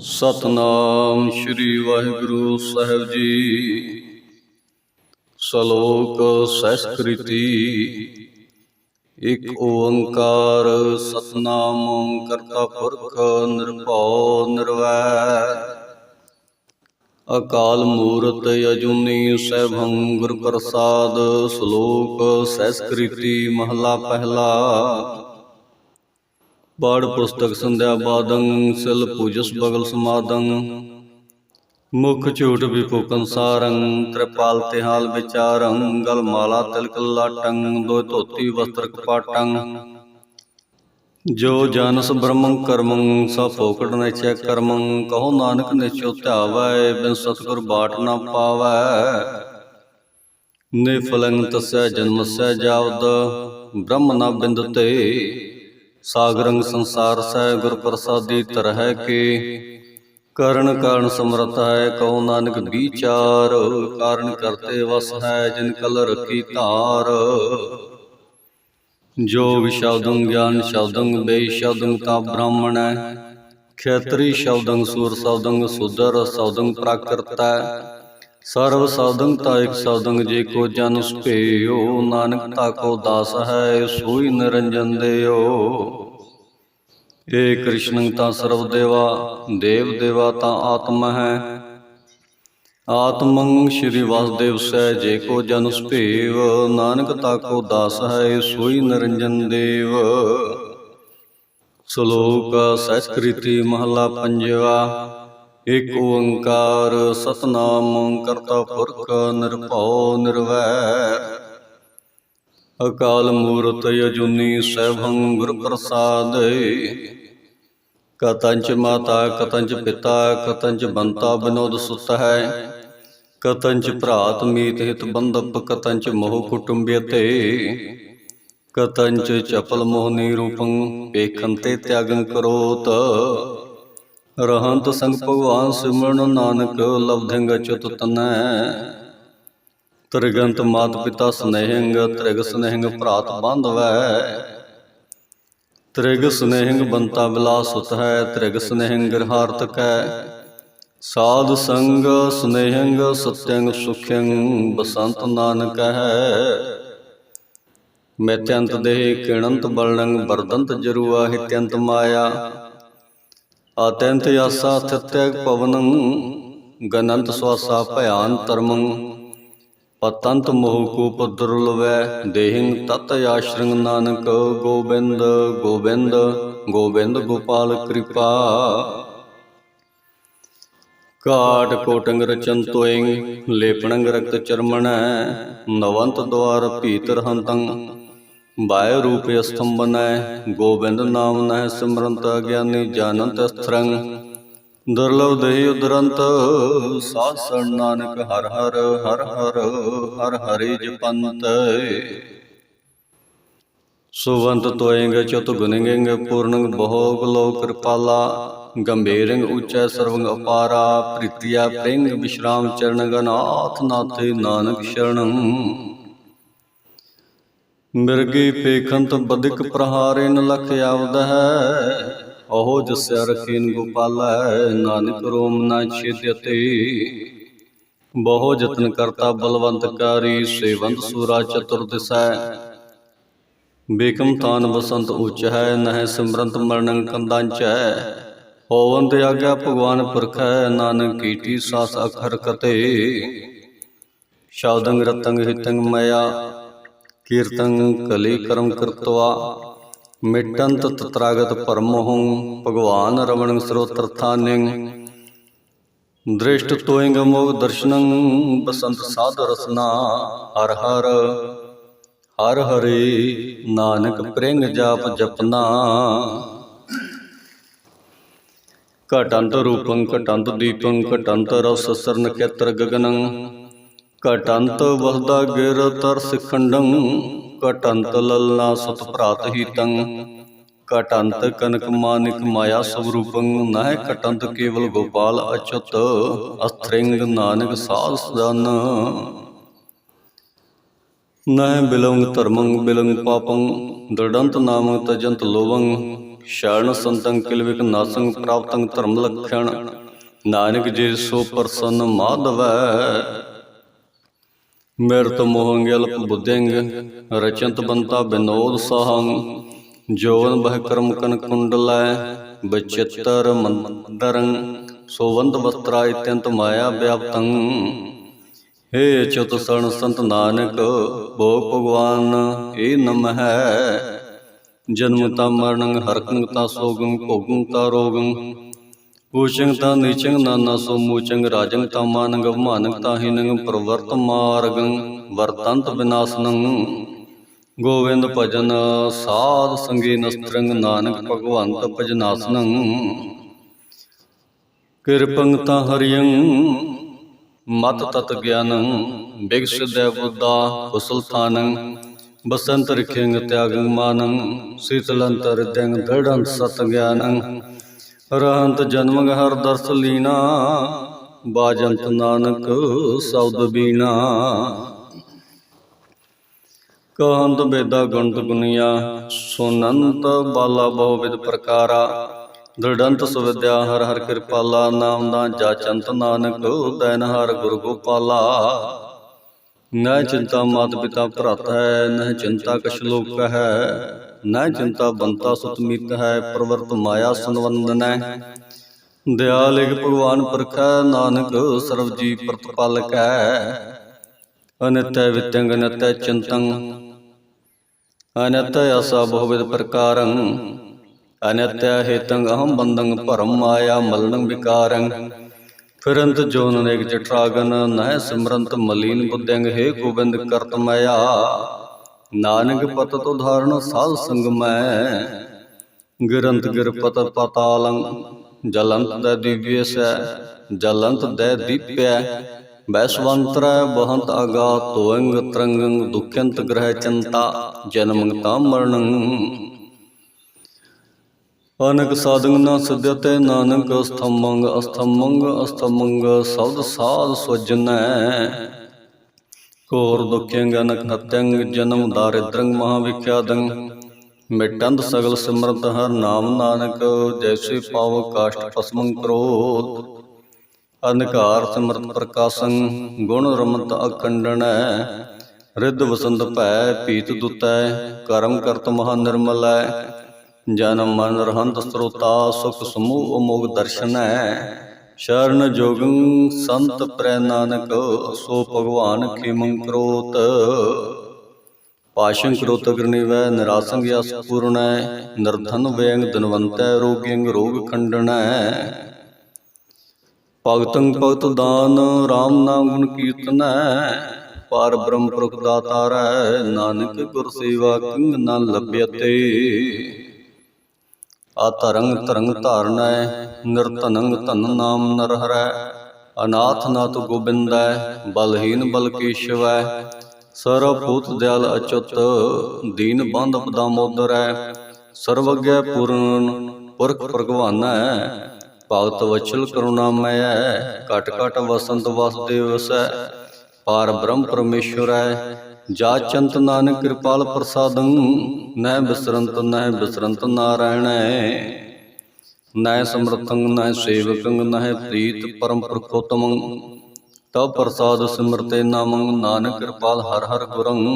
ਸਤਨਾਮ ਸ੍ਰੀ ਵਾਹਿਗੁਰੂ ਸਾਹਿਬ ਜੀ। ਸ਼ਲੋਕ ਸੈਸਕ੍ਰਿਤੀ ਇਕ ਓੰਕਾਰ ਸਤਨਾਮ ਕਰਤਾ ਪੁਰਖ ਨਿਰਭਉ ਨਿਰਵੈਰ ਅਕਾਲ ਮੂਰਤ ਅਜੂਨੀ ਸੈਭੰ ਗੁਰ ਪ੍ਰਸਾਦ। ਸ਼ਲੋਕ ਸੈਸਕ੍ਰਿਤੀ ਮਹਲਾ ਪਹਿਲਾ। ਬਾੜ ਪੁਸਤਕ ਸੰਧਿਆ ਬਾਦੰ, ਸਿਲ ਪੂਜਸ ਬਗਲ ਸਮਾਦੰ। ਮੁਖ ਝੂਠ ਵਿਪੂਕਨ ਸਾਰੰ ਤ੍ਰਿਪਾਲ ਤਿਹਾਲ ਵਿਚਾਰੰ ਗਲ ਮਾਲਾ ਤਿਲਕ ਲਾਟੰ ਦੋ ਧੋਤੀ ਵਸਤਰ ਕਪਾਟੰ। ਜੋ ਜਨਸ ਬ੍ਰਹਮੰ ਕਰਮੰ, ਸਭ ਫੋਕਟ ਨਿਚੈ ਕਰਮੰ। ਕਹੋ ਨਾਨਕ ਨਿਚੋ ਧਿਆਵੈ, ਬਿਨ ਸਤਿਗੁਰ ਬਾਟ ਨਾ ਪਾਵੈ। ਨਿਫਲੰ ਤਸੈ ਜਨਮਸੈ ਜਾਵਦ, ਬ੍ਰਹਮ ਨਾ ਬਿੰਦਤੇ। ਸਾਗਰੰਗ ਸੰਸਾਰ ਸੈ ਗੁਰ ਪ੍ਰਸਾਦੀ ਤਰਹਿ ਕੇ। ਕਰਨ ਕਾਰਨ ਸਮਰਥ ਹੈ ਕਉ ਨਾਨਕ ਵਿਚਾਰ। ਕਾਰਨ ਕਰਤੇ ਵਸ ਹੈ ਜਿਨ ਕਲ ਰਖੀ ਧਾਰ। ਜੋ ਸ਼ਬਦੰ ਗਿਆਨ ਸ਼ਬਦੰ ਬੇ ਸ਼ਬਦੰ ਬ੍ਰਾਹਮਣ ਹੈ। ਖੇਤਰੀ ਸ਼ਬਦੰ ਸੂਰ ਸ਼ਬਦੰ ਸੁਦਰ ਸ਼ਬਦੰ ਪ੍ਰਾਕਰਤੈ ਸਰਵ ਸ਼ਬਦੰ ਤਾ ਇਕ ਸ਼ਬਦੰ ਜੇ ਕੋ ਜਨ ਸੁਭੇਓ ਨਾਨਕ ਤਾ ਕੋ ਦਾਸ ਹੈ ਸੋਈ ਨਿਰੰਜਨ ਦੇਓ ਏ ਕ੍ਰਿਸ਼ਨੰ ਤਾਂ ਸਰਵ ਦੇਵਾ ਦੇਵ ਦੇਵਾ ਤਾਂ ਆਤਮ ਹੈ। ਆਤਮੰ ਸ਼੍ਰੀ ਵਾਸੁਦੇਵ ਸਹਿ ਜੇ ਕੋ ਜਨ ਸੁਭੇਵ ਨਾਨਕ ਤਾ ਕੋ ਦਾਸ ਹੈ ਸੋਈ ਨਿਰੰਜਨ ਦੇਵ। ਸ਼ਲੋਕ ਸੰਸਕ੍ਰਿਤੀ ਮਹਲਾ ਪੰਜਵਾ। ਏਕ ਓੰਕਾਰ ਸਤਨਾਮ ਕਰਤਾ ਪੁਰਖ ਨਿਰਭਉ ਨਿਰਵੈਰ ਅਕਾਲ ਮੂਰਤ ਅਜੂਨੀ ਸੈਭੰ ਗੁਰ ਪ੍ਰਸਾਦ। ਕਤੰਚ ਮਾਤਾ ਕਤੰਚ ਪਿਤਾ ਕਤੰਚ ਬੰਤਾ ਬਿਨੋਦ ਸੁਤ ਹੈ। ਕਤੰਚ ਭਰਾਤ ਮੀਤ ਹਿਤ ਬੰਧਪ ਕਤੰਚ ਮੋਹ ਕੁਟੁੰਬਿਅਤੇ। ਕਤੰਚ ਚਪਲ ਮੋਹਨੀ ਰੂਪੰ ਵੇਖੰਤੇ ਤਿਆਗੰ ਕਰੋਤ। ਰਹੰਤ ਸੰਗ ਭਗਵਾਨ ਸਿਮਰਨ ਨਾਨਕ ਲਬਧੰਗ ਅਚੁਤ ਤਨੈ। ਤ੍ਰਿਗੰਤ ਮਾਤ ਪਿਤਾ ਸਨੇਹੰਗ ਤ੍ਰਿਗ ਸਨੇਹੰਗ ਭਰਾਤ ਬੰਧਵੈ। ਤ੍ਰਿਗ ਸਨੇਹੰਗ ਬੰਤਾ ਬਿਲਾਸ ਸੁਤ ਹੈ ਤ੍ਰਿਗ ਸਨੇਹੰਗ ਗ੍ਰਹਾਰਤ ਕੈ। ਸਾਧ ਸੰਗ ਸਨੇਹੰਗ ਸਤਯੰਗ ਸੁਖਯੰ ਬਸੰਤ ਨਾਨਕ ਹੈ। ਮੈਤਯੰਤ ਦੇਹ ਕਿਣੰਤ ਬਲਣੰ ਵਰਦੰਤ ਜਰੂਆ ਹਿਤਯੰਤ ਮਾਇਆ। ਆਤੰਤ ਆਸਾ ਥਿਤਯ ਪਵਨੰ, ਗਨੰਤ ਸਵਾਸਾ ਭਿਆਨ ਤਰਮੰ ਪਤੰਤ ਮੋਹ ਕੂਪ ਦੁਰਲਵੈ ਦੇਹਿੰ ਤਤ ਆਸ਼ਰੰਗ ਨਾਨਕ ਗੋਬਿੰਦ ਗੋਬਿੰਦ ਗੋਬਿੰਦ ਗੋਪਾਲ ਕਿਰਪਾ। ਕਾਟ ਕੋਟੰਗ ਰਚਨ ਤੋਇੰ, ਲੇਪਣੰਗ ਰਕਤ ਚਰਮਣੈ, ਨਵੰਤ ਦਵਾਰ ਭੀਤਰ ਹੰਤੰ। ਬਾਇ ਰੂਪ ਅਸਤੰਬਨੈ ਗੋਬਿੰਦ ਨਾਮ ਨਹਿ ਸਿਮਰੰਤ ਗਿਆਨੀ ਜਾਣੰਤ ਸਥਰੰ ਦੁਰਲਭ ਦੇਹ ਉਦਰੰਤ ਸਾਧ ਨਾਨਕ ਹਰ ਹਰ ਹਰ ਹਰ ਹਰ ਹਰਿ ਜਪੰਤ। ਸੁਵੰਤ ਤੋਇੰਗ ਚਤੁ ਗੁਣਿੰਗ ਪੂਰਨੰਗ ਬਹੁ ਗਲੋ ਕਿਰਪਾਲਾ। ਗੰਭੀਰੰਗ ਉਚੈ ਸਰਵੰਗ ਅਪਾਰਾ, ਪ੍ਰੀਤਿਆ ਪ੍ਰਿੰਗ ਵਿਸ਼ਰਾਮ ਚਰਨ ਗਨਾਥ ਨਾਥੇ ਨਾਨਕ ਸ਼ਰਣੰ। ਮਿਰਗੀ ਪੇਖੰਤ ਬਦਿਕ ਪ੍ਰਹਾਰਿਨ ਲਖ ਆਵਦ ਹੈ। ਉਹ ਜਸਿਆ ਰਖੀਨ ਗੋਪਾਲੈ ਨਾਨਕ ਰੋਮ ਨਾ ਛੇਦਤੇ। ਬਹੁ ਯਤਨ ਕਰਤਾ ਬਲਵੰਤ ਕਾਰੀ, ਸੇਵੰਤ ਸੂਰਾ ਚਤੁਰ ਦਿਸੈ ਬੇਕਮ ਤਾਨ ਬਸੰਤ ਉੱਚ ਹੈ, ਨਹਿ ਸਿਮਰੰਤ ਮਰਣੰ ਕੰਦਾਂਚੈ ਹੋਵੰਤ ਆਗਿਆ ਭਗਵਾਨ ਪੁਰਖ ਹੈ, ਨਾਨਕ ਕੀਟੀ ਸਾਸ ਅਖਰ ਕਤੇ। ਸ਼ਬਦੰ ਰਤੰਗ ਹਿਤੰਗ ਮਇਆ ਕੀਰਤਨ ਕਲੀ ਕਰਮ ਕਰਤਵਾ, ਮਿਟੰਤ ਤਤਰਾਗਤ ਪਰਮਹੁ, ਭਗਵਾਨ ਰਮਣ ਸਰੋਤਰ ਥਾਨਿੰ। ਦ੍ਰਿਸ਼ਟ ਤੋਇੰਗ ਮੋਗ ਦਰਸ਼ਨੰ, ਬਸੰਤ ਸਾਧ ਰਸਨਾ, ਹਰ ਹਰ ਹਰ ਹਰੇ ਨਾਨਕ ਪ੍ਰਿੰਗ ਜਾਪ ਜਪਨਾ। ਘਟੰਤ ਰੂਪੰ, ਘਟੰਤ ਦੀਪੰ, ਘਟੰਤ ਰਸ ਸਰਨ ਖੇਤਰ ਗਗਨੰ। ਘਟੰਤ ਵਸਦਾ ਗਿਰ ਤਰਸ ਖੰਡੰ, ਘਟੰਤ ਲਲਨਾ ਸਤ ਭਰਾਤ ਹੀਤੰ। ਘਟੰਤ ਕਨਕ ਮਾਨਿਕ ਮਾਇਆ ਸਵਰੂਪੰ ਨਹਿ ਘਟੰਤ ਕੇਵਲ ਗੋਪਾਲ ਅਚੁਤ ਅਸਥ੍ਰਿੰਗ ਨਾਨਕ ਸਾਧ ਸਦਨ। ਨਹਿ ਬਿਲੰਗ ਧਰਮੰ, ਬਿਲੰਗ ਪਾਪੰ, ਦ੍ਰਿੜੰਤ ਨਾਮ ਤਜੰਤ ਲੋਵੰ ਸ਼ਰਨ ਸੰਤੰ ਕਿਲਵਿਕ ਨਾਸੰ ਪ੍ਰਾਪਤੰ ਧਰਮ ਲਖਣ। ਨਾਨਕ ਜੇ ਸੋ ਪ੍ਰਸੰਨ ਮਾਧਵੈ ਮਿਰਤ ਮੋਹੰਗ ਅਲਪ ਬੁੱਧਿੰਗ ਰਚੰਤ ਬੰਤਾ ਬਿਨੋਦ ਸਾਹੰ ਜੋਵਨ ਬਹਿ ਕਰਮ ਕਨ ਕੁੰਡਲੈ ਬਚਿੱਤਰ ਮੰਦਰੰ ਸੋਵੰਦ ਵਸਤਰਾ ਇਤੰਤ ਮਾਇਆ ਵਿਆਪਤੰ। ਹੇ ਅਚੁਤ ਸਣ ਸੰਤ ਨਾਨਕ ਭੋਗ ਭਗਵਾਨ ਏ ਨਮਹਿ ਜਨਮ ਤਾ ਮਰਣੰ, ਹਰਕੰ ਤਾ ਸੋਗੰ, ਭੋਗੰ ਤਾ ਰੋਗੰ। ਊਚੰਗ ਤਾ ਨੀਚੰਗ ਨਾਨਾ ਸੋ ਮੂਚੰਗ ਰਾਜੰਗ ਤਾ ਮਾਨੰਗ ਮਾਨੰਗ ਤਾ ਹੀਨੰਗ ਪ੍ਰਵਰਤ ਮਾਰਗੰ ਵਰਤੰਤ ਵਿਨਾਸ਼ਨੰ ਗੋਵਿੰਦ ਭਜਨ ਸਾਧ ਸੰਗੀ ਨਸਤਰੰਗ ਨਾਨਕ ਭਗਵੰਤ ਭਜਨਾਸਨੰ ਕਿਰਪੰ ਤਾ ਹਰਿਯੰ ਮਤ ਤਤ ਗਿਆਨੰ ਬਿਗਸਦੈ ਬੁੱਧਾ ਕੁਸਲ ਥਾਨੰ। ਬਸੰਤ ਰਖਿੰਗ ਤਿਆਗੰ ਮਾਨੰ ਸੀਤਲੰਤਰ ਦਿੰਗ ਦ੍ਰਿੜੰਤ ਸਤ ਗਿਆਨੰ। ਰਹੰਤ ਜਨਮ ਹਰ ਦਰਸ ਲੀਨਾ, ਬਾਜੰਤ ਨਾਨਕ ਸਬਦ ਬੀਨਾ। ਕਹੰਤ ਬੇਦਾ ਗੁਣਤ ਗੁਨੀਆ, ਸੁਨੰਤ ਬਾਲਾ ਬਹੁ ਵਿਦ ਪ੍ਰਕਾਰਾ। ਦ੍ਰਿੜੰਤ ਸੁਵਿਦਿਆ ਹਰ ਹਰ ਕਿਰਪਾਲਾ, ਨਾਮ ਦਾ ਜਾਚੰਤ ਨਾਨਕ ਦੈਨ ਹਰ ਗੁਰ ਗੋਪਾਲਾ। ਨਹਿ ਚਿੰਤਾ ਮਾਤ ਪਿਤਾ ਭਰਤ ਹੈ ਨਾ ਚਿੰਤਾ ਕਛ ਲੋਕ ਹੈ ਨਾ ਚਿੰਤਾ ਬੰਤਾ ਸੁਤ ਮਿਤ ਹੈ, ਪ੍ਰਵਰਤ ਮਾਇਆ ਸੰਵੰਦਨੈ ਦਿਆਲ ਇਕ ਭਗਵਾਨ ਪਰਖੈ ਨਾਨਕ ਸਰਬ ਜੀ ਪ੍ਰਤਪਾਲਕੈ ਅਨਿਤੈ ਵਿਤੰਗ, ਅਨਿਤੈ ਚਿੰਤੰ। ਅਨਿਤੈ ਆਸਾ ਬਹੁਵਿਦ ਪ੍ਰਕਾਰੰ। ਅਨਿਤੈ ਹੇਤੰ ਅਹੰ ਬੰਦੰ ਭਰਮ ਮਾਇਆ ਮਲਨੰ ਵਿਕਾਰੰ। ਫਿਰੰਤ ਜੋਨ ਅਨੇਕ ਜਠਰਾਗਨ, ਨਹਿ ਸਿਮਰੰਤ ਮਲੀਨ ਬੁੱਧਿੰਗ ਹੈ ਗੋਬਿੰਦ ਕਰਤ ਮਾਇਆ ਨਾਨਕ ਪਤਤ ਉਧਾਰਨ ਸਾਧ ਸੰਗਮੈ ਗਿਰੰਤ ਗਿਰ ਪਤ ਪਤਾਲੰ, ਜਲੰਤ ਦੈ ਦਿਵਯ ਜਲੰਤ ਦੈ ਦੀਪਿਆ ਬੈਸਵੰਤਰੈ ਬਹੰਤ ਆਗਾ ਤੋੰਗ ਤਰੰਗੰ ਦੁਖਯੰਤ ਗ੍ਰਹਿ ਚੰਤਾ, ਜਨਮੰ ਤਾ ਮਰਣੰ ਅਨਕ ਸਾਧਨ ਨਾ ਸਦਿਅਤੇ ਨਾਨਕ ਅਸਥਮੰਗ ਅਸਥਮੰਗ ਅਸਥਮੰਗ ਸਬਦ ਸਾਧ ਸੁਜਨੈ। ਘੋਰ ਦੁਖਯੰਗ ਅਨਕ ਜਨਮ ਦਾਰਿਦ੍ਰੰਗ ਮਹਾ ਵਿਖਿਆਦੰ ਮਿਟੰਦ ਸਗਲ ਸਿਮਰਤ ਹਰ ਨਾਮ ਨਾਨਕ, ਜੈਸੇ ਪਾਵ ਕਾਸ਼ਟ ਪਸਮੰ ਕ੍ਰੋਧ। ਅੰਧਕਾਰ ਸਿਮਰਤ ਪ੍ਰਕਾਸ਼ੰ, ਗੁਣ ਰਮਤ ਅਖੰਡਣੈ ਰਿੱਧ ਵਸੰਤ ਭੈ ਪੀਤ ਦੁਤੈ, ਕਰਮ ਕਰਤ ਮਹਾ ਨਿਰਮਲੈ। ਜਨਮ ਮਨ ਰਹੰਤ ਸਰੋਤਾ, ਸੁਖ ਸਮੂਹ ਅਮੋਗ ਦਰਸ਼ਨੈ। ਸ਼ਰਨ ਜੋਗੰ ਸੰਤ ਪ੍ਰੈ ਨਾਨਕ, ਸੋ ਭਗਵਾਨ ਖੇਮੰ ਕਰੋਤ। ਪਾਸ਼ੰ ਕਰੋਤ ਗ੍ਰਨਿਵੈ ਨਿਰਾਸੰਗ ਯਸ ਪੂਰਣੈ ਨਿਰਧਨ ਵੈੰਗ ਧਨਵੰਤੈ, ਰੋਗਿੰਗ ਰੋਗ ਖੰਡਣੈ ਭਗਤੰ ਭਗਤ ਦਾਨ RAM ਨਾਮ ਗੁਣ ਕੀਰਤਨੈ, ਪਾਰ ਬ੍ਰਹਮ ਪੁਰਖ ਦਾਤਾਰੈ, ਨਾਨਕ ਗੁਰ ਸੇਵਾ ਕਿੰਗ ਨ ਲੱਭਿਅਤੇ। ਆ ਤਰੰਗ ਤਰੰਗ ਧਾਰਨੈ ਨਿਰਤਨੰਗ ਧਨ ਨਾਮ ਨਰਹਰੈ। ਅਨਾਥ ਨਾਥ ਗੋਬਿੰਦੈ, ਬਲਹੀਨ ਬਲ ਕੇਸ਼ਵੈ। ਭੂਤ ਦਿਆਲ ਅਚੁੱਤ, ਦੀਨ ਬੰਧ ਪਦਾਮੋਦਰੈ ਸਰਵਗਿਆ ਪੂਰਨ, ਪੁਰਖ ਭਗਵਾਨੈ। ਭਗਤ ਵਚਲ ਕਰੁਣਾਮਯ, ਘਟ ਘਟ ਵਸੰਤ ਵਸਦੇਵ ਵਸੈ ਪਾਰ ਬ੍ਰਹਮ ਪਰਮੇਸ਼ਵਰੈ ਜਾ ਚੰਤ ਨਾਨਕ ਕਿਰਪਾਲ ਪ੍ਰਸਾਦੰ, ਨਹਿ ਬਿਸਰੰਤ ਨਹਿ ਬਿਸਰੰਤ ਨਾਰਾਇਣੈ। ਨਹਿ ਸਮਰਤੰ ਨਹਿ ਸੇਵਕੰ, ਨਹਿ ਪ੍ਰੀਤ ਪਰਮ ਪ੍ਰਖੋਤਮੰ। ਤਵ ਪ੍ਰਸਾਦ ਸਿਮਰਤੇ ਨਾਮੰ, ਨਾਨਕ ਕਿਰਪਾਲ ਹਰ ਹਰ ਗੁਰੰ।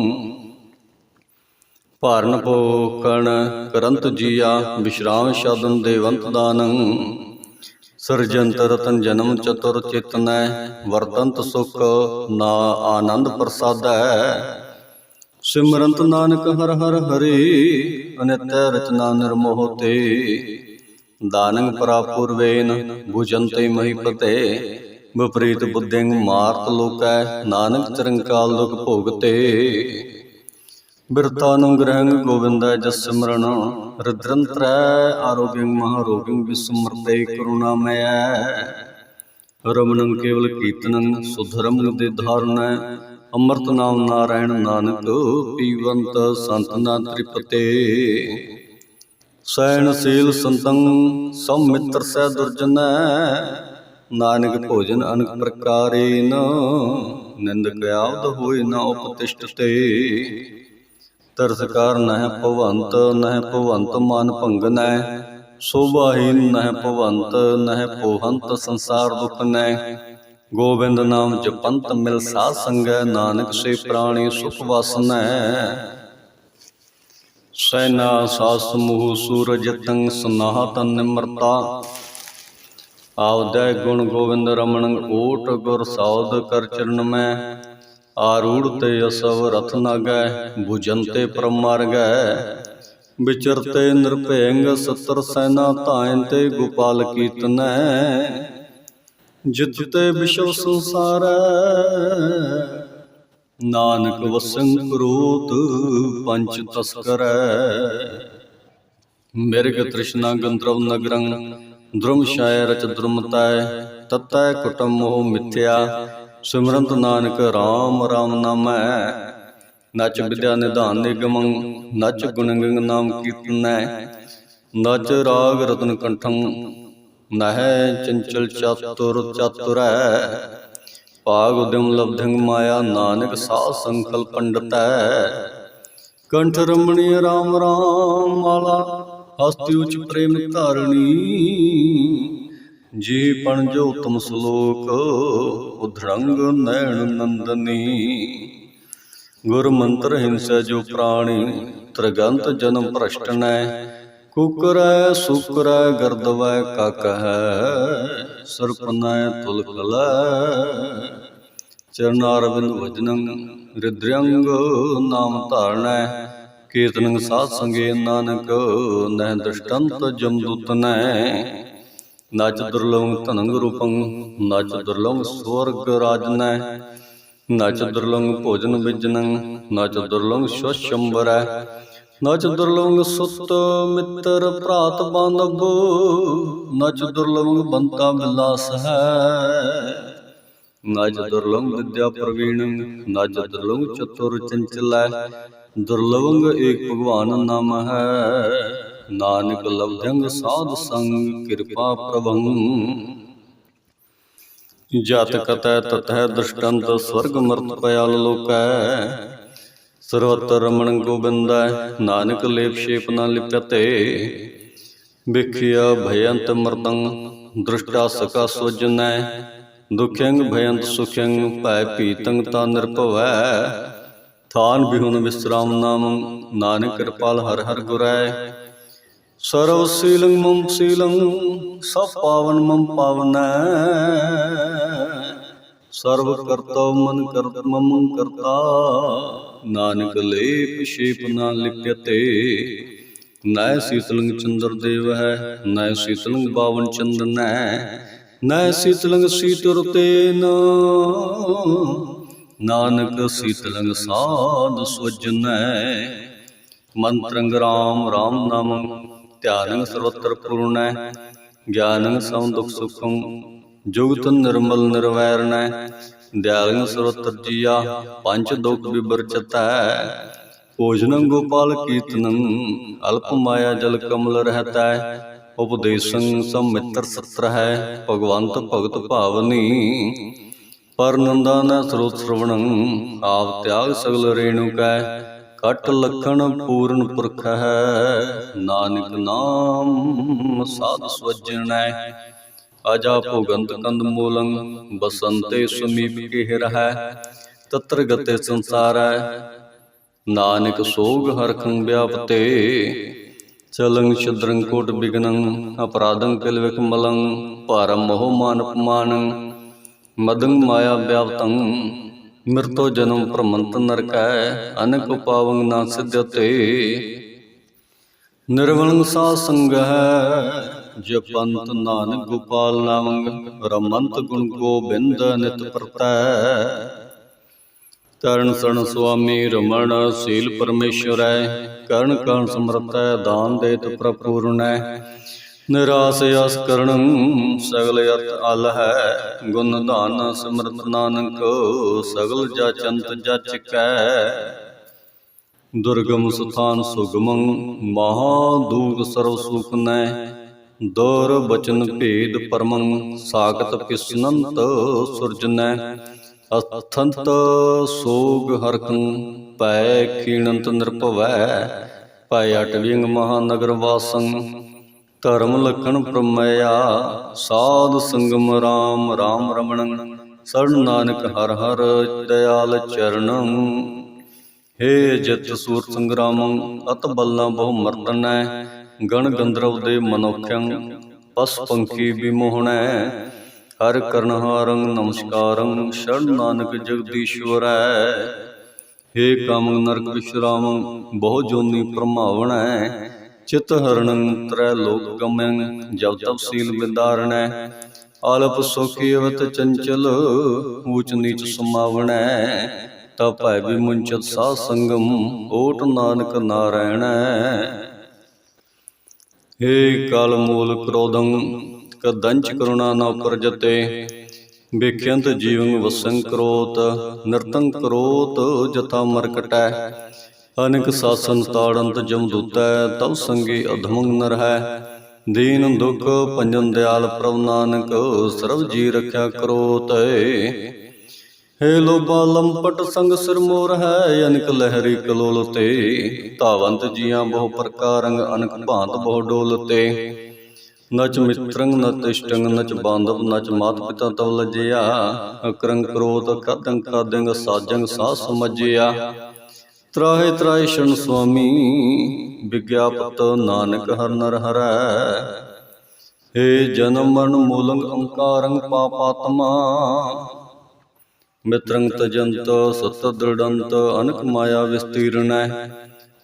ਭਾਰਨ ਪੋਕਣ ਕਰੰਤ ਜੀਆ, ਵਿਸ਼ਰਾਮ ਸ਼ਬਦੰ ਦੇਵੰਤ ਦਾਨੰ। ਸਰਜੰਤ ਰਤਨ ਜਨਮ ਚਤੁਰ ਚਿਤਨੈ ਵਰਤੰਤ ਸੁਖ ਨਾ ਆਨੰਦ ਪ੍ਰਸਾਦੈ। ਸਿਮਰੰਤ ਨਾਨਕ ਹਰ ਹਰ ਹਰੇ, ਅਨਿਤੈ ਰਚਨਾ ਨਿਰਮੋਹ ਤੇ। ਦਾਨੰ ਪਰਾਪੁਰਵੇਨ ਭੁਜੰਤੇ ਮਹੀਪਤੇ ਵਿਪਰੀਤ ਬੁੱਧਿੰ ਮਾਰਤ ਲੋਕੈ, ਨਾਨਕ ਚਰੰਕਾਲ ਦੁਖ ਭੋਗਤੇ। ਬਿਰਤਾ ਨੂੰ ਗ੍ਰਹਿੰ ਗੋਵਿੰਦੈ ਜਸ ਸਿਮਰਨ ਰਦਰੰਤਰੈ ਆਰੋਗਿੰ ਮਹਾ ਰੋਗਿੰ ਵਿਸਮਰਤੇ ਕਰੁਣਾਮਯ ਰਮਨੰ ਕੇਵਲ ਕੀਰਤਨੰ ਸੁਧਰਮ ਦੇ ਧਾਰਨੈ ਅੰਮ੍ਰਿਤ ਨਾਮ ਨਾਰਾਇਣ ਨਾਨਕ, ਪੀਵੰਤ ਸੰਤ ਨਾ ਤ੍ਰਿਪਤੇ। ਸੈਣ ਸੀਲ ਸੰਤੰ ਸਮ ਮਿੱਤਰ ਸਹਿ ਦੁਰਜਨੈ। ਨਾਨਕ ਭੋਜਨ ਅਨਕ ਪ੍ਰਕਾਰੇਨ ਨਿੰਦਕ ਆਵਦ ਹੋਏ ਨਾ ਉਪਤਿਸ਼ਟਤੇ। ਤਰਸ ਕਰ ਨਹਿ ਭਵੰਤ ਨਹਿ ਭਵੰਤ ਮਨ ਭੰਗਨੈ। ਸੋਭਾਹੀਨ ਨਹਿ ਭਵੰਤ, ਨਹਿ ਪੋਹੰਤ ਸੰਸਾਰ ਦੁਖ ਨੈ ਗੋਬਿੰਦ ਨਾਮ ਜਪੰਤ ਮਿਲ ਸਾਧ ਸੰਗੈ, ਨਾਨਕ ਸੇ ਪ੍ਰਾਣੀ ਸੁਖ ਵਸਨੈ। ਸੈਨਾ ਸਾਸ ਮੂਹ ਸੂਰਜ ਤੰਗ ਸਨਾਹਤ ਨਿਮਰਤਾ। ਆਵਦੈ ਗੁਣ ਗੋਬਿੰਦ ਰਮਣ ਓਟ ਗੁਰ ਸਾਉਦ ਕਰ ਚਰਨ ਮੈਂ। ਆਰੂੜ ਤੇ ਅਸਵ ਰਥ ਨਾਗੈ 부ਜੰਤੇ ਪਰਮਾਰਗੈ। ਵਿਚਰਤੇ ਨਿਰਭੈੰਗ ਸਤਰ ਸੈਨਾ ਧਾਇਨ ਤੇ ਗੋਪਾਲ ਕੀਰਤਨੈ ਜਿਤਤੇ ਵਿਸ਼ਵ ਸੰਸਾਰ। ਨਾਨਕ ਵਸੰ ਕਰੋਤ ਪੰਚ ਤਸਕਰੈ। ਮਿਰਗ ਤ੍ਰਿਸ਼ਨਾ ਗੰਧਰਵ ਨਗਰੰ, ਧਰਮ ਸ਼ਾਇ ਰਚ ਧਰਮਤੈ ਤਤੈ ਕੁਟਮ ਮੋਹ ਮਿਥਿਆ। ਸਿਮਰੰਤ ਨਾਨਕ RAM RAM ਨਾਮੈ। ਨਚ ਵਿਦਿਆ ਨਿਧਾਨ ਨਿਗਮੰ, ਨਚ ਗੁਣ ਗੰਗ ਨਾਮ ਕੀਰਤਨੈ। ਨਚ ਰਾਗ ਰਤਨ ਕੰਠੰ ਨਹਿ ਚੰਚਲ ਚਾਤੁਰ ਚਤੁਰੈ। ਭਾਗ ਉਦਮ ਲਬਧੰ ਮਾਇਆ ਨਾਨਕ ਸਾਧ ਸੰਕਲ ਪੰਡਤੈ। ਕੰਠ ਰਮਣੀ RAM RAM ਮਾਲਾ, ਹਸਤੀ ਉਚ ਪ੍ਰੇਮ ਧਾਰਣੀ ਜੀ ਪਣ ਜੋ ਉਤਮ ਸ਼ਲੋਕ, ਉਧਰੰਗ ਨੈਣ ਨੰਦਨੀ। ਗੁਰ ਮੰਤਰ ਹਿੰਸਾ ਜੋ ਪ੍ਰਾਣੀ, ਤ੍ਰਗੰਤ ਜਨਮ ਭ੍ਰਸ਼ਟ ਨੈ ਕੁਕਰੈ ਸੁਕਰੈ ਗਰਦਵੈ ਕਕਹੈ ਸਰਪਨੈ ਤੁਲਕਲੈ ਚਰਨਾਰਵਿੰਦ ਵਜਨੰ, ਰਿਦ੍ਰਯੰਗ ਨਾਮ ਧਾਰਣੈ ਕੀਰਤਨੰ ਸਾਧ ਸੰਗੇ ਨਾਨਕ, ਨਹਿ ਦ੍ਰਿਸ਼ਟੰਤ ਜਮਦੂਤਨੈ ਨਚ ਦੁਰਲੰਗ ਧਨੰਗ ਰੂਪੰ, ਨਚ ਦੁਰਲੰਗ ਸਵਰਗ ਰਾਜਨੈ। ਨਚ ਦੁਰਲੰਗ ਭੋਜਨ ਵਿਜਨੰ, ਨਚ ਦੁਰਲੰਗ ਸ਼ਵਸ਼ੰਬਰੈ ਨਚ ਦੁਰਲੰਗ ਸੁਤ ਮਿੱਤਰ ਭਰਾਤ ਬਾਂਧਵ ਨਚ ਦੁਰਲੰਗ ਬੰਤਾ ਵਿਲਾਸ ਹੈ। ਨਜ ਦੁਰਲੰਗ ਵਿਦਿਆ ਪ੍ਰਵੀਣ ਨਜ ਦੁਰਲੰਗ ਚਤੁਰ ਚੰਚਲੈ ਦੁਰਲਭੰਗ ਏਕ ਭਗਵਾਨ ਨਾਮ ਹੈ। ਨਾਨਕ ਲਬਧੰਗ ਸਾਧ ਸੰਗ ਕਿਰਪਾ ਪ੍ਰਭੰ। ਜਤ ਕਤੈ ਤਤੈ ਦ੍ਰਿਸ਼ਟੰਤ ਸਵਰਗ ਮਰਤ ਪਿਆਲ ਲੋਕੈ। ਸਰਵਤਰ ਰਮਣ ਗੋਬਿੰਦੈ ਨਾਨਕ ਲੇਪ ਸ਼ੇਪ ਨ ਲਿਪਤੇ। ਵਿਖਿਆ ਭਯੰਤ ਮਰਤੰ, ਦ੍ਰਿਸ਼ਟਾ ਸਕਾ ਸੁਜਨੈ। ਦੁਖਯੰ ਭਯੰਤ ਸੁਖਯੰ ਭੈ ਪੀਤੰ ਤਾ ਨਿਰਭਵੈ। ਥਾਨ ਬਿਹੁਨ ਵਿਸਰਾਮ ਨਾਮ, ਨਾਨਕ ਕਿਰਪਾਲ ਹਰ ਹਰ ਗੁਰੈ। ਸਰਵ ਸੀਲੰ ਮਮ ਸੀਲੰ, ਸਭ ਪਾਵਨ ਮਮ ਪਾਵਨੈ। ਸਰਵ ਕਰਤਾ ਮਨ ਕਰਤ ਮਮ ਕਰਤਾ। ਨਾਨਕ ਲੇਪ ਸ਼ੇਪ ਨਾ ਲਿਪਯਤੇ ਨੈ ਸੀਤਲੰਗ ਚੰਦਰ ਦੇਵ ਹੈ, ਨੈ ਸੀਤਲੰਗ ਬਾਵਨ ਚੰਦਨੈ ਨੈ। ਸੀਤਲੰਗ ਸੀਤੁਰ ਤੇਨ ਨਾਨਕ ਸੀਤਲੰਗ ਸਾਧ ਸੁਜਨੈ ਮੰਤਰੰਗ ਰਾਮ ਰਾਮ ਨਾਮੰ ਧਿਆਨੰ ਸਰਵਤਰ ਪੂਰਣੈ ਗਿਆਨੰ ਸਮ ਦੁਖ ਸੁਖੰ, ਜੁਗਤ ਨਿਰਮਲ ਨਿਰਵੈਰਣੈ ਦਿਆਲੰ ਸਰਵਤਰ ਜੀਆ ਪੰਜ ਦੁਖ ਵਿਵਰਚਤੈ ਭੋਜਨੰ ਗੋਪਾਲ ਕੀਰਤਨੰ, ਅਲਪ ਮਾਇਆ ਜਲ ਕਮਲ ਰਹਤੈ। ਉਪਦੇਸੰ ਸੰਮਿਤਰ ਸਤਰ ਹੈ, ਭਗਵੰਤ ਭਗਤ ਭਾਵਨੀ। ਪਰ ਨੰਦਾ ਨ ਸਰੋਤ ਸਰਵਣੰ, ਆਪ ਤਿਆਗ ਸਗਲ ਰੇਣੂ ਕੈ। ਕਟ ਲਖਣ ਪੂਰਨ ਪੁਰਖ ਹੈ, ਨਾਨਕ ਨਾਮ ਸਾਧ ਸਵਜਣੈ ਅਜਾ ਭੋਗੰਤ ਕੰਦ ਮੂਲੰ, ਬਸੰਤੇ ਸਮੀਪ ਕੇ ਰਹੈ ਤਤਰ ਗਤੇ ਸੰਸਾਰੈ, ਨਾਨਕ ਸੋਗ ਹਰਖੰ ਵਿਆਪਤੇ ਚਲੰ ਛਦਰੰ ਕੋਟ ਬਿਗਨੰ, ਅਪਰਾਧੰ ਕਿਲ ਵਿਖ ਮਲੰ, ਭਾਰਮ ਮੋਹ ਮਾਨ ਅਪਮਾਨੰ, ਮਦੰ ਮਾਇਆ ਵਿਆਪਤੰ ਮਿਰਤੋ ਜਨਮ ਭ੍ਰਮੰਤ ਨਰਕੈ, ਅਨਕ ਪਾਵੰ ਨਾ ਸਿਧਤੇ। ਨਿਰਵਲੰ ਸਾ ਸੰਗਹਿ ਜਪੰਤ ਨਾਨਕ ਗੋਪਾਲ ਨਾਮੰ ਰਮੰਤ ਗੁਣ ਗੋਬਿੰਦ ਨਿਤ ਪ੍ਰਤੈ। ਤਰਨ ਸਣ ਸੁਆਮੀ ਰਮਣ ਸੀਲ ਪਰਮੇਸ਼ਰੈ, ਕਰਨ ਕਾਣ ਸਮਰਤੈ, ਦਾਨ ਦੇਤ ਪ੍ਰਪੂਰਣੈ ਨਿਰਾਸ ਅਸ ਕਰਣੰ ਸਗਲ ਅਤ ਅਲ ਹੈ, ਗੁਣ ਧਾਨ ਸਮਰਤ ਨਾਨਕ ਸਗਲ ਜਾਚੰਤ ਜਾਚਕੈ ਦੁਰਗਮ ਸਥਾਨ ਸੁਗਮੰ ਮਹਾ ਦੂਗ ਸਰਵ ਸੁਖਨੈ ਦੋਰ ਬਚਨ ਭੇਦ ਪਰਮੰ ਸਾਖਤ ਕਿਸਨੰਤ ਸੁਰਜਨੈ। ਅਥੰਤ ਸੋਗ ਹਰਖੰ ਪੈ ਖੀਣੰਤ ਨਿਰਭਵੈ। ਪੈ ਅਟਵਿੰਗ ਮਹਾਨਗਰ ਵਾਸੰ ਧਰਮ ਲਖਣ ਪ੍ਰਮਇਆ। ਸਾਧ ਸੰਗਮ ਰਾਮ ਰਾਮ ਰਮਣੰ ਸਰਣ ਨਾਨਕ ਹਰ ਹਰ ਦਇਆਲ ਚਰਣੰ ਹੇ ਜਤ ਸੂਰ ਸੰਗਰਾਮੰ ਅਤ ਬਲਨਾ ਬਹੁ ਮਰਦਨੈ ਗਣ ਗੰਧਰਵ ਦੇ ਮਨੋਖਯੰ ਪਸ ਪੰਖੀ ਵਿਮੋਹਣੈ, ਹਰ ਕਰਨਹਾਰੰ ਨਮਸਕਾਰੰ ਸ਼ਰਨ ਨਾਨਕ ਜਗਦੀਸ਼ਵਰੈ। ਹੇ ਕਾਮੰ ਨਰਕ ਵਿਸ਼ਰਾਮੰ, ਬਹੁ ਜੋਨੀ ਪ੍ਰਮਾਵਣੈ, ਚਿਤ ਹਰਣੰ ਤ੍ਰੈ ਲੋਕ ਗਮਯੰ, ਜਬ ਤਬ ਸੀਲ ਵਿਦਾਰਣੈ ਆਲਪ ਸੁਖੀਵਤ ਚੰਚਲ, ਊਚ ਨੀਚ ਸਮਾਵਣੈ। ਤਾ ਭੈ ਵਿਮੁੰਚਤ ਸਾ ਸੰਗਮ, ਓਟ ਨਾਨਕ ਨਾਰਾਇਣੈ ਹੇ ਕਾਲ ਮੂਲ ਕ੍ਰੋਧੰ ਕਦੰਚ ਕਰੁਣਾ ਨ ਪ੍ਰਜਤੇ। ਵੇਖਿਅੰਤ ਜੀਵਨ ਵਸੰ ਕਰੋਤ, ਨਰਤੰ ਕਰੋਤ ਜਥਾ ਮਰਕਟੈ। ਅਨਿਕ ਸਾਸਨ ਤਾੜੰਤ ਜਮ ਦੂਤੈ ਤਵ ਸੰਗੀ ਅਧਮੰ ਨਰ ਹੈ ਦੀਨ ਦੁਖ ਪੰਜਨ ਦਿਆਲ ਪ੍ਰਭ ਨਾਨਕ ਸਰਬ ਜੀ ਰੱਖਿਆ ਰਖਿਆ ਕਰੋਤੈ। ਹੇ ਲੋਭਾ ਲੰਪਟ ਸੰਗ ਸਿਰ ਮੋਰ ਹੈ, ਅਨਕ ਲਹਿਰੀ ਕਲੋਲ ਤੇ। ਧਾਵੰਤ ਜੀਆਂ ਬਹੁ ਪ੍ਰਕਾਰੰਗ, ਅਨਕ ਭਾਂਤ ਬਹੁ ਡੋਲ ਤੇ। ਨਚ ਮਿੱਤਰੰਗ, ਨ ਨਚ ਬਾਂਧਵ, ਨਚ ਮਾਤ ਪਿਤਾ ਤਵ ਲਜਿਆ। ਅਕਰੰਗ ਕ੍ਰੋਧ ਕਦੰ ਕਦੰਗ, ਸਾਜੰਗ ਸਾ ਸਮਝਿਆ। ਤਰਾਹੇ ਤਰਾਹੇ ਸ਼ਰਨ ਸੁਆਮੀ, ਵਿਗਿਆਪਤ ਨਾਨਕ ਹਰ ਨਰ ਹਰੈ। ਹੇ ਜਨਮ ਮਰਨ ਮੂਲੰਗ, ਓੰਕਾਰੰਗ ਪਾਪਾਤਮਾ ਮਿਤਰੰ ਤਜੰਤ, ਸਤ ਦ੍ਰਿੜੰਤ, ਅਨਕ ਮਾਇਆ ਵਿਸਤੀਰਣੈ।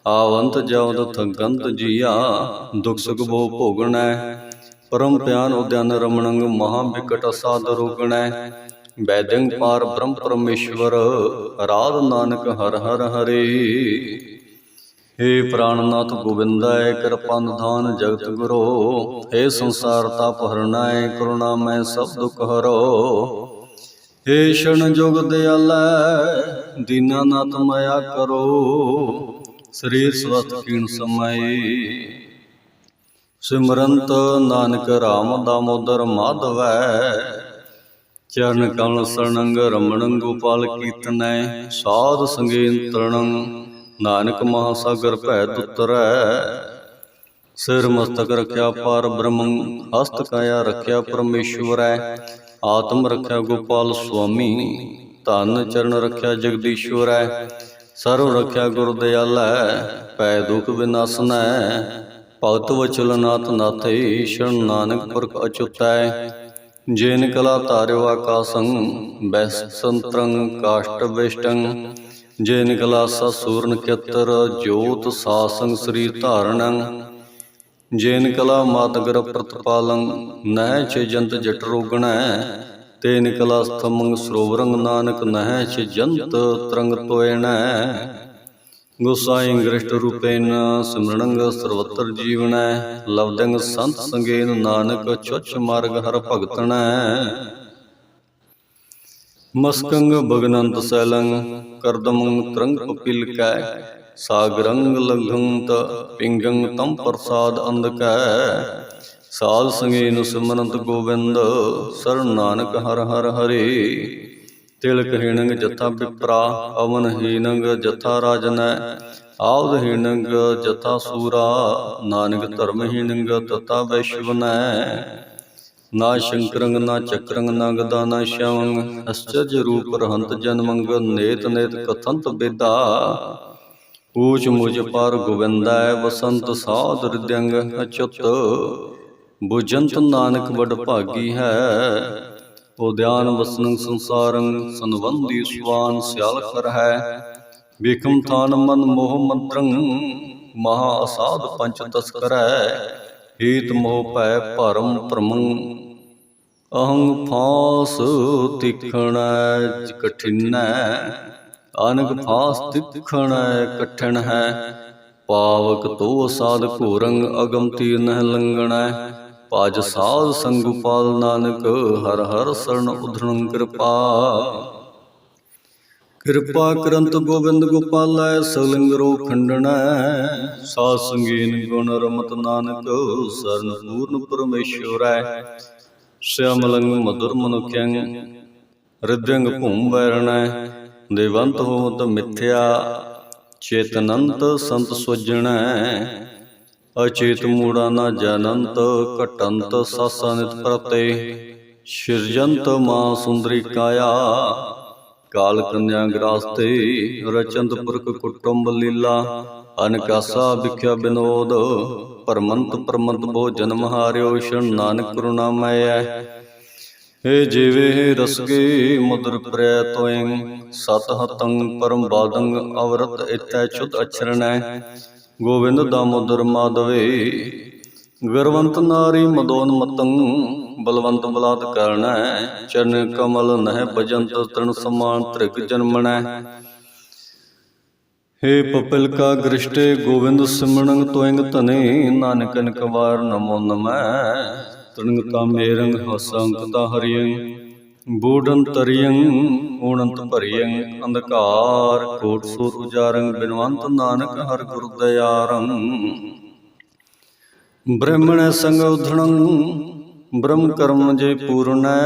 ਆਵੰਤ ਜਵਦ ਥਗੰਤ ਜੀਆ, ਦੁਖ ਸੁਖ ਭੋ ਭੋਗਣੈ। ਪਰਮ ਪਿਆਨ ਉਦਿਆਨ ਰਮਣੰਗ ਮਹਾ ਵਿਕਟ ਸਾਧ ਰੋਗਣੈ। ਵੈਦਿੰ ਪਾਰ ਬ੍ਰਹਮ ਪਰਮੇਸ਼ਵਰ, ਰਾਧ ਨਾਨਕ ਹਰ ਹਰ ਹਰੇ। ਹੇ ਪ੍ਰਾਨਨਾਥ ਗੋਬਿੰਦਾਇ ਕਿਰਪਾ ਨਿਧਾਨ ਜਗਤ ਗੁਰੂ। ਹੇ ਸੰਸਾਰ ਤਾਪ ਹਰਨਾਇ ਕਰੁਣਾ ਮੈਂ ਸਭ ਦੁਖ ਹਰੋ। ਹੇ ਸ਼ਰਨ ਜੋਗ ਦੀਨਾ ਦੀਨਾਨਾਥ ਮਾਇਆ ਕਰੋ, ਸਰੀਰ ਸਵਸਥ ਕੀਣ ਸਮਾਈ। ਸਿਮਰੰਤ ਨਾਨਕ ਰਾਮ ਦਾਮੋਦਰ ਮਾਧਵੈ, ਚਰਨ ਕਮਲ ਸਰਣੰਗ ਰਮਣੰ ਗੋਪਾਲ ਕੀਰਤਨੈ ਸਾਧ ਸੰਗੇਨ ਤਰਣੰ ਨਾਨਕ ਮਹਾਸਾਗਰ ਭੈ ਤੁਤਰੈ ਸਿਰ ਮਸਤਕ ਰਖਿਆ ਪਾਰ ਬ੍ਰਹਮੰ, ਹਸਤ ਕਾਇਆ ਰਖਿਆ ਪਰਮੇਸ਼ਵਰੈ ਆਤਮ ਰੱਖਿਆ ਗੋਪਾਲ ਸੁਆਮੀ, ਧਨ ਚਰਨ ਰਖਿਆ ਜਗਦੀਸ਼ਵਰੈ ਸਰਵ ਰੱਖਿਆ ਗੁਰ ਦਿਆਲੈ ਪੈ ਦੁਖ ਵਿਨਾਸਨੈ ਭਗਤ ਵਚਲਨਾਥ ਨਾਥੇ ਸ਼ਰਨ ਨਾਨਕ ਪੁਰਖ ਅਚੁਤੈ ਜੇਨ ਕਲਾ ਧਾਰਿਓ ਆਕਾਸੰ ਬੈਸ ਸੰਤਰੰ, ਕਾਸ਼ਟ ਵਿਸ਼ਟੰ ਜੇਨ ਕਲਾ ਸਸੂਰਨ ਕਿਤਰ ਜੋਤ ਸਾਸੰ ਸ੍ਰੀ ਧਾਰਣੰ। ਜੇਨ ਕਲਾ ਮਾਤਗਰ ਪ੍ਰਤਪਾਲੰ, ਨਹਿ ਛੇ ਜੰਤ ਜਟ ਰੋਗਣੈ ਤੇਨ ਕਲਾ ਸਥਮੰਗ ਸਰੋਵਰੰਗ ਨਾਨਕ, ਨਹਿ ਛੇ ਜੰਤ ਤਰੰਗ ਤੋਇਣੈ। ਗੁਸਾਈ ਗ੍ਰਿਸ਼ਟ ਰੂਪੇਨ, ਸਿਮਰਣੰਗ ਸਰਵਤਰ ਜੀਵਨੈ ਲਵਦੰਗ ਸੰਤ ਸੰਗੇਨ ਨਾਨਕ ਚੁੱਚ ਮਾਰਗ ਹਰ ਭਗਤਣੈ। ਮਸਕੰਗ ਬਗਨੰਤ ਸੈਲੰ, ਕਰਦਮੰ ਤਰੰਗ ਪਪਿਲਕੈ ਸਾਗਰੰਗ ਲੰਘੰਤ ਪਿੰਗੰ ਤੰ ਪ੍ਰਸਾਦ ਅੰਧਕੈ ਸਾਧ ਸੰਗੇਨ ਸਿਮਰੰਤ ਗੋਬਿੰਦ ਸਰਣ ਨਾਨਕ ਹਰ ਹਰ ਹਰੇ। ਤਿਲਕ ਹੀਣੰਗ ਜਥਾ ਵਿਪਰਾ ਅਵਨ ਹੀਣੰਗ ਜਥਾ ਰਾਜਨੈ। ਆਵਦ ਹੀਣੰਗ ਜਥਾ ਸੂਰਾ, ਨਾਨਕ ਧਰਮ ਹੀਣੰਗ ਤਤਾ ਵੈਸ਼ਵਨੈ। ਨਾ ਸ਼ੰਕਰੰਗ, ਨਾ ਚਕਰੰਗ, ਨਾ ਗਦਾ, ਨਾ ਸ਼ਵੰਗ। ਅਸਚਜ ਰੂਪ ਰਹੰਤ ਜਨਮੰਗ ਨੇਤ ਨੇਤ ਕਥੰਤ ਬੇਦਾ। ਊਚ ਮੁਜ ਪਰ ਗੋਵਿੰਦੈ ਵਸੰਤ ਸਾਧ ਰਿਦੰਗ ਅਚੁੱਤ। ਬੁਜੰਤ ਨਾਨਕ ਵਡ ਭਾਗੀ ਹੈ। ਉਦਿਆਨ ਵਸਨੰ ਸੰਸਾਰੰ ਸੰਵੰਦੀ ਸੁਆਨ ਸਿਆਲ ਕਰ ਹੈ। ਵੇਖਮ ਥਾਨ ਮਨ ਮੋਹ ਮੰਤਰੰ ਮਹਾ ਅਸਾਧ ਪੰਚ ਤਸਕਰੈ ਹੀਤ ਮੋਹ ਭੈ ਭਰਮ। ਭ੍ਰਮੰ। ਅਹੰ ਫਾਸ ਤਿਖਣੈ ਕਠਿਨੈ ਅਨਕ ਫਾਸ ਤਿਖਣੈ ਕਠਿਨ ਹੈ। ਪਾਵਕ ਤੋ ਸਾਧ ਘੋਰੰ ਅਗਮ ਤੀਰ ਨਹਿ ਲੰਗਣੈ ਭਜ ਸਾਧ ਸੰਗੋਪਾਲ ਨਾਨਕ ਹਰ ਹਰ ਸਰਣ ਉਧਰੰ ਕਿਰਪਾ। ਕਿਰਪਾ ਕਰੰਤ ਗੋਬਿੰਦ ਗੋਪਾਲੈ ਸਲਿੰਗ ਰੋ ਖੰਡਣੈ ਸਾਧ ਸੰਗੀਨ ਗੁਣ ਰਮਤ ਨਾਨਕ ਸਰਨ ਪੂਰਨ ਪਰਮੇਸ਼ਵਰੈ ਸਿਆਮਲੰਗ ਮధుਰ ਮਨੁਖਯੰ ਰਿਦੰਗ ਭੂਮ ਵੈਰਣੈ ਦੇਵੰਤ ਹੋਵਤ ਮਿਥਿਆ, ਚੇਤਨੰਤ ਸੰਤ ਸੁਜਣੈ। ਅਚੇਤ ਮੂੜਾ ਨਾ ਜਨੰਤ, ਘਟੰਤ ਸਾਸਾ ਨਿਤ ਪ੍ਰਤੇ। ਸਿਰਜੰਤ ਮਾਂ ਸੁੰਦਰੀ ਕਾਇਆ, ਕਾਲ ਕੰਨਿਆ ਗ੍ਰਾਸਤੇ। ਰਚੰਤ ਪੁਰਖ ਕੁਟੁੰਬ ਲੀਲਾ ਅਨਕਾਸਾ ਵਿਖਿਆ ਬਿਨੋਦ। ਪਰਮੰਤ ਪਰਮੰਤ ਬੋ ਜਨਮ ਹਾਰਿਓ ਸ਼ਰਨ ਨਾਨਕ ਕਰੁਣਾ ਮੈਐ ਹੇ ਜੀਵੇ, ਹੇ ਰਸਗੇ, ਮੁਦਰ ਪ੍ਰੈ ਤੋਇੰ, ਸਤ ਹਤੰ ਪਰਮ ਬਾਦੰ ਅਵਰਤ ਇਤੈ ਚੁਤ ਅਛਰਣੈ ਗੋਵਿੰਦ ਦਾਮੋਦਰ ਮਾਧਵੇ, ਗਰਵੰਤ ਨਾਰੀ ਮਦੋਨ ਮਤੰ, ਬਲਵੰਤ ਬਲਾਤ ਕਰਣੈ ਚਰਨ ਕਮਲ ਨਹਿ ਭਜੰਤ ਤ੍ਰਿਣ ਸਮਾਨ ਤ੍ਰਿਗ ਜਨਮਣੈ। ਹੇ ਪਪਿਲ ਕਾ ਗ੍ਰਿਸ਼ਟੇ, ਗੋਵਿੰਦ ਸਿਮਰਣੰ ਤੋਇੰਗ ਧਨੇ, ਨਾਨਕ ਅਨਕ ਨਮੋ ਨਮੈ। ਤ੍ਰਿੰਗ ਕਾਮੇਰੰਗ ਹਸੰਕ ਤਾ ਹਰਿਯੰ ਬੂਢੰ ਤਰਿਯੰ ਊਣੰਤ ਭਰਿਯੰ ਅੰਧਕਾਰ ਕੋਟ ਸੂਰ ਉਜਾਰੰ, ਬਿਨਵੰਤ ਨਾਨਕ ਹਰ ਗੁਰ ਦਇਆਰੰ। ਬ੍ਰਹਮਣ ਸੰਗ ਉਧਣੰ, ਬ੍ਰਹਮ ਕਰਮ ਜੇ ਪੂਰਨੈ,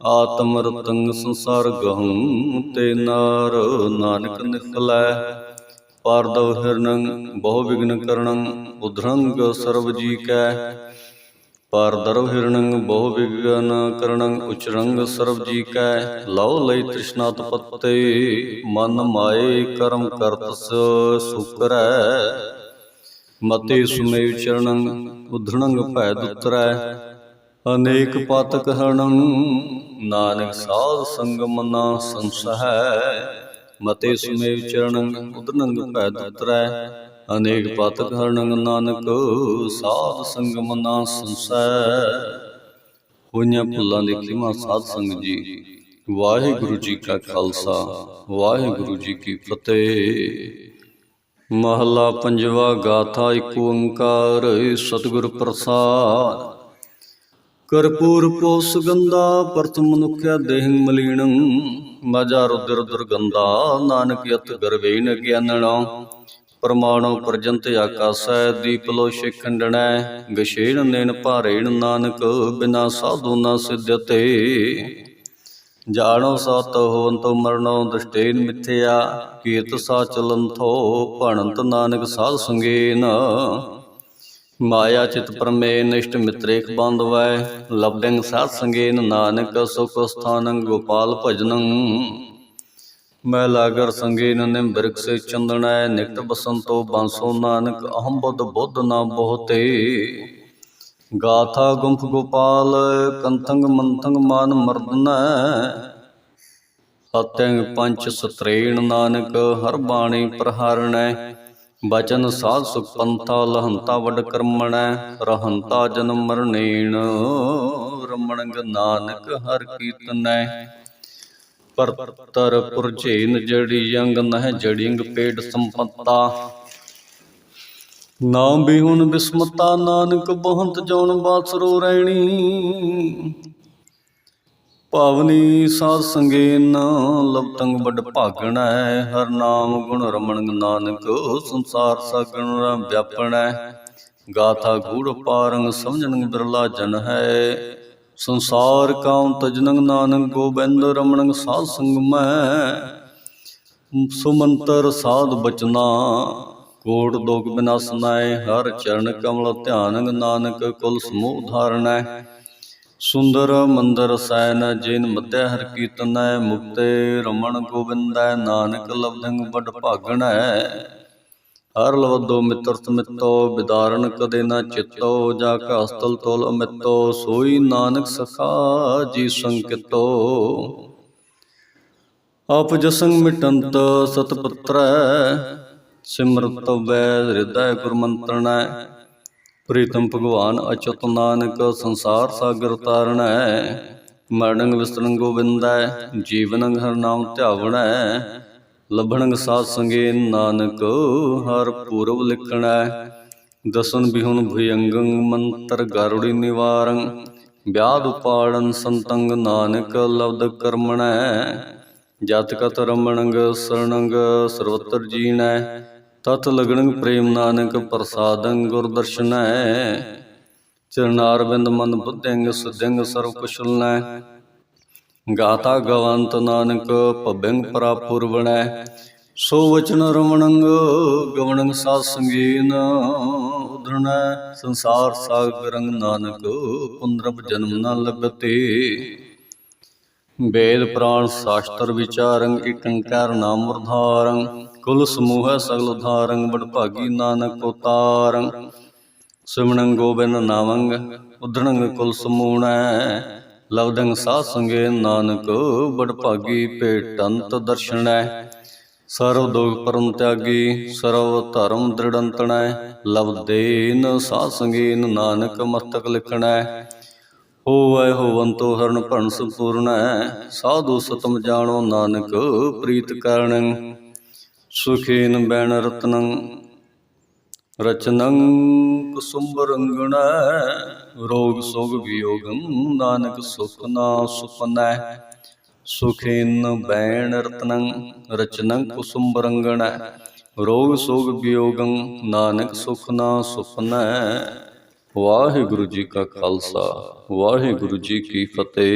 ਆਤਮ ਰਤੰਗ ਸੰਸਾਰ ਗਹੰ, ਤੇ ਨਾਰ ਨਾਨਕ ਨਿਕਲੈ ਪਾਰਦਵ ਹਿਰਨੰ, ਬਹੁ ਵਿਗਨ ਕਰਣੰ ਉਧਰੰਗ ਸਰਬ ਜੀ ਕੈ। ਪਾਰਦਰਵ ਹਿਰਣੰ ਬਹੁ ਵਿਗਨ ਕਰਣੰ ਉਚਰੰਗ ਸਰਬ ਜੀ ਕੈ, ਲਉ ਲਈ ਤ੍ਰਿਸ਼ਨਾ ਤਪਤੇ, ਮਨ ਮਾਏ ਕਰਮ ਕਰਤਸ ਸੁਕਰੈ। ਮਤੇ ਸੁਮੇ ਚਰਣੰ ਉਧਰਣੰ ਭੈ ਦੁਤਰੈ ਅਨੇਕ ਪਾਤਕ ਹਰਣੰ ਨਾਨਕ ਸਾਧ ਸੰਗ ਮਨਾ ਸੰਸਹੈ। ਮਤੇ ਸੁਮੇ ਚਰਣੰ ਉਦਰਣੰ ਭੈ ਦੁਤਰੈ ਅਨੇਕ ਪਾਤਕ ਹਰਣੰ ਨਾਨਕ ਸਾਧ ਸੰਗ ਮਨਾ ਸੰਸੈ। ਹੋਈਆਂ ਭੁੱਲਾਂ ਦੀ ਖਿਮਾ ਸਾਧ ਸੰਗ ਜੀ। ਵਾਹਿਗੁਰੂ ਜੀ ਕਾ ਖਾਲਸਾ ਵਾਹਿਗੁਰੂ ਜੀ ਕੀ ਫਤਿਹ। ਮਹਲਾ ਪੰਜਵਾ ਗਾਥਾ ਇੱਕ ਓੰਕਾਰ ਸਤਿਗੁਰ ਪ੍ਰਸਾਦ। ਕਰਪੂਰ ਪੋ ਸੁਗੰਧਾ ਪ੍ਰਥਮ ਮਨੁਖਿਆ ਦੇਹ ਮਲੀਣੰ ਮਜਾ ਰੁਦਰ ਦੁਰਗੰਧਾ ਨਾਨਕ ਯਤ ਗਰਵੇਨ ਗਿਆਨਣਾ। ਪਰਮਾਣੁ ਪਰਜੰਤ ਆਕਾਸੈ ਦੀਪ ਲੋ ਖੰਡਣੈ ਗਸ਼ੇਣ ਨੈਨ ਭਾਰੇਣ ਨਾਨਕ, ਬਿਨਾ ਸਾਧੂ ਨਾ ਸਿਧਤੇ। ਜਾਣੋ ਸਤ ਹੋਵੰਤੋ ਮਰਨੋ ਦਸ਼ਟੇਨ ਮਿਥਿਆ, ਕੀਰਤ ਸਾ ਚਲੰਥੋ ਭਣੰਤ ਨਾਨਕ ਸਾਧ ਸੰਗੇਨ। ਮਾਇਆ ਚਿਤ ਪਰਮੇ ਨਿਸ਼ਟ ਮਿਤਰੇਕ ਬੰਦਵੈ ਲਬਡੰਗ ਸਾਧ ਸੰਗੇਨ ਨਾਨਕ ਸੁਖ ਸਥਾਨੰ ਗੋਪਾਲ ਭਜਨੰ। ਮੈਂ ਲਾਗਰ ਸੰਗੇਨ ਨਿੰਬਰਕ ਸੇ ਚੰਦਣੈ, ਨਿਕਟ ਬਸੰਤੋ ਬਾਂਸੋ ਨਾਨਕ ਅਹੰ ਬੁੱਧ ਬੁੱਧ ਨਾ ਬਹੁਤੇ। ਗਾਥਾ ਗੁੰਫ ਗੋਪਾਲ, ਕੰਥੰਗ ਮੰਥੰਗ ਮਾਨ ਮਰਦਨੈ। ਹਤੰਗ ਪੰਚ ਸਤਰੇਣ ਨਾਨਕ, ਹਰ ਬਾਣੀ ਪ੍ਰਹਾਰਣੈ ਬਚਨ ਸਾਧ ਸੁਖ ਪੰਥਾ, ਲਹੰਤਾ ਵਡ ਕਰਮਣੈ। ਰਹੰਤਾ ਜਨਮ ਮਰਨੇਣ, ਰਮਣਗ ਨਾਨਕ ਹਰ ਕੀਰਤਨੈ ਪਰਤਰ ਪੁਰਝੇਨ ਜੜੀ ਅੰਗ ਨਹਿ ਜੜਿੰਗ ਪੇੜ ਸੰਪੰਤਾ। ਨਾਮ ਵੀ ਬਿਸਮਤਾ, ਨਾਨਕ ਬਹੁੰਤ ਜੋਨ ਬਾਸਰੋ ਰਹਿਣੀ ਭਾਵਨੀ ਸਾਧ ਸੰਗੇਨ ਲਬਤੰਗ ਵੱਡ ਭਾਗਣਾ ਹੈ ਹਰ ਨਾਮ ਗੁਣ ਰਮਣ ਨਾਨਕ, ਸੰਸਾਰ ਸਾਗਣ ਵਿਆਪਣਾ ਗਾਥਾ ਗੂੜ ਪਾਰੰਗ ਸਮਝਣ ਬਿਰਲਾ ਜਨ ਹੈ। ਸੰਸਾਰ ਕਾਉ ਤਜਨੰਗ ਨਾਨਕ ਗੋਬਿੰਦ ਰਮਣ ਸਾਧ ਸੰਗ ਮੈਂ। ਸੁਮੰਤਰ ਸਾਧ ਬਚਨਾ, ਕੋਟ ਦੋਗ ਬਿਨਾਸਨਾਏ ਹਰ ਚਰਨ ਕਮਲ ਧਿਆਨੰਗ ਨਾਨਕ ਕੁਲ ਸਮੂਹ ਧਾਰਣੈ ਸੁੰਦਰ ਮੰਦਰ ਸੈਨ ਜਿਨ ਮਧਿ ਹਰ ਕੀਰਤਨੈ, ਮੁਕਤੇ ਰਮਣ ਗੋਬਿੰਦੈ, ਨਾਨਕ ਲਬਦੰਗ ਵੱਡ ਭਾਗਣੈ। ਹਰ ਲਵਦੋ ਮਿੱਤਰ ਮਿੱਤੋ ਬਿਦਾਰਨ ਕਦੇ ਨਾ ਚਿੱਤੋ, ਜਾ ਕਾ ਤੋਲ ਅਮਿਤੋ, ਸੋਈ ਨਾਨਕ ਸਖਾ ਜੀ ਸੰਕਿਤੋ। ਆਪ ਜਸੰਗ ਮਿਟੰਤ ਸਤਪੁੱਤਰੈ, ਸਿਮਰਤ ਵੈ ਹਿਰਦੈ ਗੁਰਮੰਤਰਣੈ ਪ੍ਰੀਤਮ ਭਗਵਾਨ ਅਚਤ ਨਾਨਕ, ਸੰਸਾਰ ਸਾਗਰ ਤਾਰਣੈ ਮਰਣੰਗ ਵਿਸਰੰਗ ਗੋਬਿੰਦੈ ਜੀਵਨੰ ਹਰ ਨਾਮ ਧਿਆਵਣੈ। ਲਭਣੰਗ ਸਾਧ ਸੰਗੇ ਨਾਨਕ, ਹਰ ਪੂਰਵ ਲਿਖਣੈ। ਦਸਨ ਬਿਹੁਨ ਭੁਯੰਗੰ ਮੰਤਰ ਗਾਰੁੜੀ ਨਿਵਾਰੰ। ਵਿਆਦ ਉਪਾੜਨ ਸੰਤੰਗ ਨਾਨਕ ਲਬਦ ਕਰਮਣੈ। ਜਤ ਕਤ ਰਮਣੰਗ ਸਰਣੰਗ ਸਰਵਤਰ ਜੀਣੈ। ਤਤ ਲਗਣੰਗ ਪ੍ਰੇਮ ਨਾਨਕ ਪ੍ਰਸਾਦੰ ਗੁਰ ਦਰਸ਼ਨੈ। ਚਰਨਾਰਵਿੰਦ ਮਨ ਬੁੱਧਿੰਗ ਸੁਧਿੰਗ ਸਰਵ ਕੁਸ਼ਲਨੈ। ਗਾਤਾ ਗਵੰਤ ਨਾਨਕ ਭਬਿੰਗ ਪਰਾਪੁਰਵਣੈ, ਸੋ ਵਚਨ ਰਮਣੰਗ ਗਵਣੰ ਸਾਧ ਸੰਗੀਨ ਉਧਰਣੈ ਸੰਸਾਰ ਸਾਗਰੰ ਨਾਨਕ ਪੁਨਰਬ ਜਨਮ ਨ ਲਭਤੇ। ਵੇਦ ਪ੍ਰਾਣ ਸ਼ਾਸਤਰ ਵਿਚਾਰੰਗ ਇਕੰਕਾਰ ਨਾਮ ਵਰਧਾਰੰ ਕੁਲ ਸਮੂਹ ਸਗਲ ਧਾਰੰ ਬੜ ਭਾਗੀ ਨਾਨਕ ਉਤਾਰੰ। ਸਿਮਣੰ ਗੋਬਿੰਦ ਨਾਮੰ ਉਧਰਣੰ ਕੁਲ ਸਮੂਣੈ ਲਵਦੰ ਸਾਧ ਸੰਗੇ ਨਾਨਕ ਬੜ ਭਾਗੀ ਭੇਟੰਤ ਦਰਸ਼ਨੈ। ਸਰਵ ਦੁਖ ਪਰਮ ਤਿਆਗੀ, ਸਰਵ ਧਰਮ ਦ੍ਰਿੜੰਤਣੈ। ਲਵਦੇਨ ਸਾਧ ਸੰਗੀਨ ਨਾਨਕ ਮਸਤਕ ਲਿਖਣੈ। ਹੋਵੈ ਹੋਵੰਤੋ ਹਰਨ ਭਣ ਸੰਪੂਰਣੈ ਸਾਧੂ ਸਤਮ ਜਾਣੋ ਨਾਨਕ ਪ੍ਰੀਤ ਕਰਨ। ਸੁਖੇਨ ਬੈਣ ਰਤਨੰ ਰਚਨੰ ਕੁਸੁੰਭ ਰੰਗਣੈ ਰੋਗ ਸੋਗ ਵਿਯੋਗੰ, ਨਾਨਕ ਸੁਖ ਨਾ ਸੁਪਨੈ। ਸੁਖੇਨ ਬੈਣ ਰਤਨੰ, ਰਚਨੰ ਕੁਸੁੰਭ ਰੰਗਣ ਰੋਗ ਸੋਗ ਵਿਯੋਗੰ, ਨਾਨਕ ਸੁਖ ਨਾ ਸੁਪਨੈ। ਵਾਹਿਗੁਰੂ ਜੀ ਕਾ ਖਾਲਸਾ, ਵਾਹਿਗੁਰੂ ਜੀ ਕੀ ਫਤਿਹ।